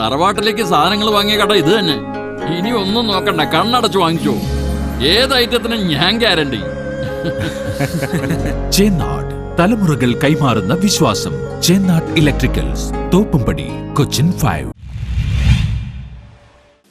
തറവാട്ടിലേക്ക് സാധനങ്ങൾ വാങ്ങിയ കട ഇത് തന്നെ. ഇനി ഒന്നും നോക്കണ്ട കണ്ണടച്ച് വാങ്ങിച്ചോ ഏത് ഐറ്റത്തിനും ഞാൻ ഗ്യാരണ്ടി ചേന്നാട് തലമുറകൾ കൈമാറുന്ന വിശ്വാസം. Chennad electricals Thoppumpady Cochin five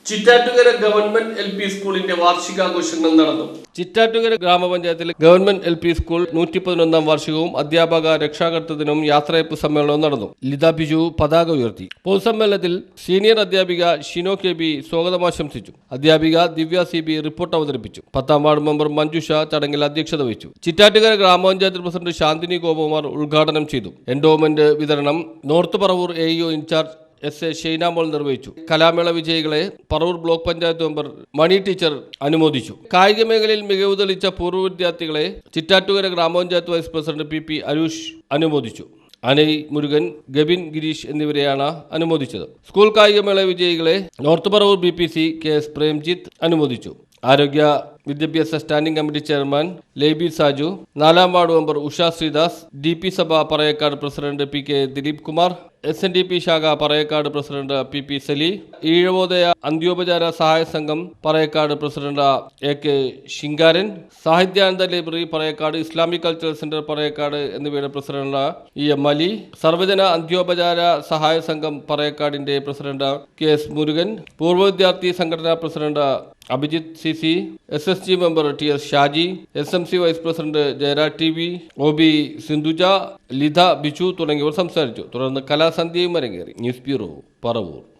Chittattukara government L P സ്കൂളിന്റെ വാർഷികാഘോഷങ്ങൾ നടന്നു. ചിറ്റാറ്റുകര ഗ്രാമപഞ്ചായത്തിലെ ഗവൺമെന്റ് എൽ പി സ്കൂൾ നൂറ്റി പതിനൊന്നാം വാർഷികവും അധ്യാപക രക്ഷാകർതൃ ദിനവും യാത്രയപ്പ് സമ്മേളനവും നടന്നു. ലിത ബിജു പതാക ഉയർത്തി. പൊതുസമ്മേളനത്തിൽ സീനിയർ അധ്യാപിക ഷിനോ കെ ബി സ്വാഗതം ആശംസിച്ചു. അധ്യാപിക ദിവ്യ സി ബി റിപ്പോർട്ട് അവതരിപ്പിച്ചു. പത്താം വാർഡ് മെമ്പർ മഞ്ജുഷ ചടങ്ങിൽ അധ്യക്ഷത വഹിച്ചു. ചിറ്റാറ്റുകര ഗ്രാമപഞ്ചായത്ത് പ്രസിഡന്റ് ശാന്തിനി ഗോപകുമാർ ഉദ്ഘാടനം ചെയ്തു. എൻഡോമെന്റ് വിതരണം north Paravur A in charge S A Shainamol നിർവഹിച്ചു. കലാമേള വിജയികളെ Paravur block panchayat member Mani teacher അനുമോദിച്ചു. കായിക മേഖലയിൽ മികവ് തെളിച്ച പൂർവ വിദ്യാർത്ഥികളെ ചിറ്റാറ്റുകര ഗ്രാമപഞ്ചായത്ത് vice president P P Aroosh അനുമോദിച്ചു. അനൈ മുരുകൻ ഗബിൻ ഗിരീഷ് എന്നിവരെയാണ് അനുമോദിച്ചത്. സ്കൂൾ കായികമേള വിജയികളെ north Paravur B P C K S Premjith അനുമോദിച്ചു. ആരോഗ്യ വിദ്യാഭ്യാസ standing committee chairman Leby Saju നാലാം ward member Usha Sreedas D P സഭ Parayakkad president P K Dileep Kumar S N D P ശാഖ Parayakkad president P P Sali ഈഴവോദയ അന്ത്യോപചാര സഹായ സംഘം Parayakkad president A K Shinkaran Sahityananda library Parayakkad Islamic cultural centre Parayakkad എന്നിവയുടെ president E M Ali സർവജന അന്ത്യോപചാര സഹായ സംഘം പറയക്കാടിന്റെ പ്രസിഡന്റ് കെ എസ് മുരുകൻ പൂർവ വിദ്യാർത്ഥി സംഘടനാ president Abhijith C C S S G member T S Shaji S M C vice president Jayaraj T V O B Sindhuja Litha Biju തുടങ്ങിയവർ സംസാരിച്ചു. തുടർന്ന് കലാസന്ധ്യയും അരങ്ങേറി. News bureau Paravur.